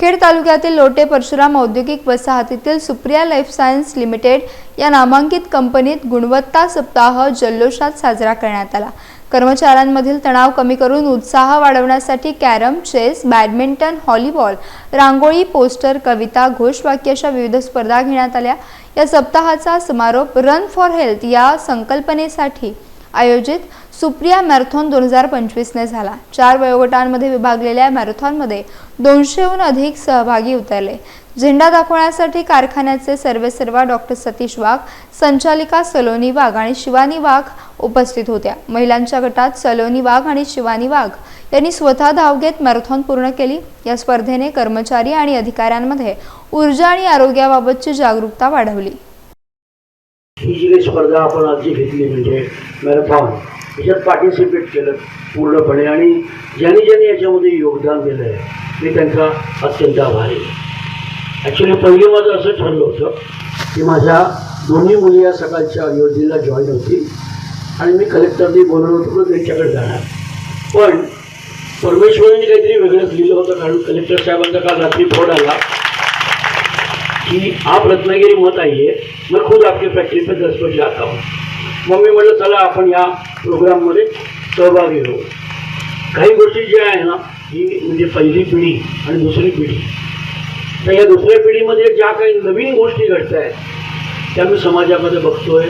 खेड तालुक्यातील लोटे परशुराम औद्योगिक वसाहतीतील सुप्रिया लाईफ सायन्स लिमिटेड या नामांकित कंपनीत गुणवत्ता सप्ताह जल्लोषात साजरा करण्यात आला. कर्मचाऱ्यांमधील तणाव कमी करून उत्साह वाढवण्यासाठी carrom chess badminton volleyball rangoli poster कविता घोषवाक्य अशा विविध स्पर्धा घेण्यात आल्या. या सप्ताहाचा समारोप रन फॉर हेल्थ या संकल्पनेसाठी आयोजित सुप्रिया मॅरेथॉन दोन हजार पंचवीसने झाला. चार वयोगटांमध्ये विभागलेल्या मॅरेथॉनमध्ये दोनशेहून अधिक सहभागी उतरले. झेंडा दाखवण्यासाठी कारखान्याचे सर्वेसर्वा डॉक्टर सतीश वाघ संचालिका सलोनी वाघ आणि शिवानी वाघ उपस्थित होत्या. महिलांच्या गटात सलोनी वाघ आणि शिवानी वाघ यांनी स्वतः धाव घेत मॅरेथॉन पूर्ण केली. या स्पर्धेने कर्मचारी आणि अधिकाऱ्यांमध्ये ऊर्जा आणि आरोग्याबाबतची जागरूकता वाढवली. ही जी काही स्पर्धा आपण आजची घेतली म्हणजे मॅरेथॉन. याच्यात पार्टिसिपेट केलं पूर्णपणे. आणि ज्यांनी ज्यांनी याच्यामध्ये योगदान दिलं आहे मी त्यांचा अत्यंत आभारी आहे. ॲक्च्युली पहिले माझं असं ठरलं होतं की माझ्या दोन्ही मुली या सकाळच्या योजनेला जॉईन होतील. आणि मी कलेक्टरनी बोलवलं होतं त्यांच्याकडे जाणार. पण परमेश्वरांनी काहीतरी वेगळंच लिहिलं होतं कारण कलेक्टर साहेबांचा काल रात्री फोन आला कि आप रत्नागिरी मत आइए मैं खुद आपके फॅक्टरी पे दस बजे आता हूँ. मग मी म्हटलं चला आपण या प्रोग्राममध्ये सहभागी होऊ. काही गोष्टी ज्या आहे ना ही म्हणजे पहिली पिढी आणि दुसरी पिढी. तर या दुसऱ्या पिढीमध्ये ज्या काही नवीन गोष्टी घडत आहेत त्या मी समाजामध्ये बघतोय.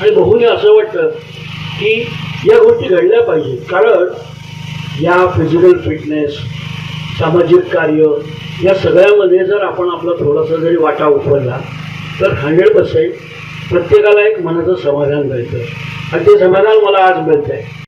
आणि बघून असं वाटतं की या गोष्टी घडल्या पाहिजे कारण या फिजिकल फिटनेस सामाजिक कार्य या सगळ्यामध्ये जर आपण आपला थोडासा जरी वाटा उचलला तर हंड्रेड पर्सेंट प्रत्येकाला एक मनाचं समाधान मिळतं. आणि ते समाधान मला आज मिळत आहे